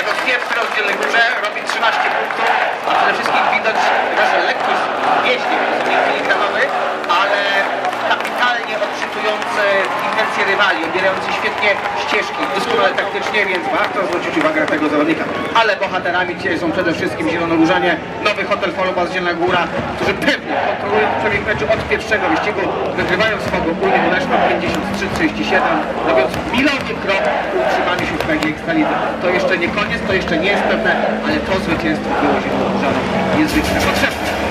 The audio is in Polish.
Jako pierwszy rozdzielny górze robi 13 punktów, a przede wszystkim widać, że lekkość nie filigranowy, ale kapitalnie odczytujący intencje rywali, obierający świetnie ścieżki, doskonale taktycznie, więc warto zwrócić uwagę na tego zawodnika. Ale bohaterami dzisiaj są przede wszystkim Zielonogórzanie, Nowy Hotel Follow Zielona Góra, którzy pewnie kontrolują przebieg meczu od pierwszego wyścigu, wygrywają swego ogólnie Oleszno 53-37, robiąc milowy krok Ekstralidze. To jeszcze nie koniec, to jeszcze nie jest pewne, ale to zwycięstwo było Zielonogórzanom niezwykle potrzebne.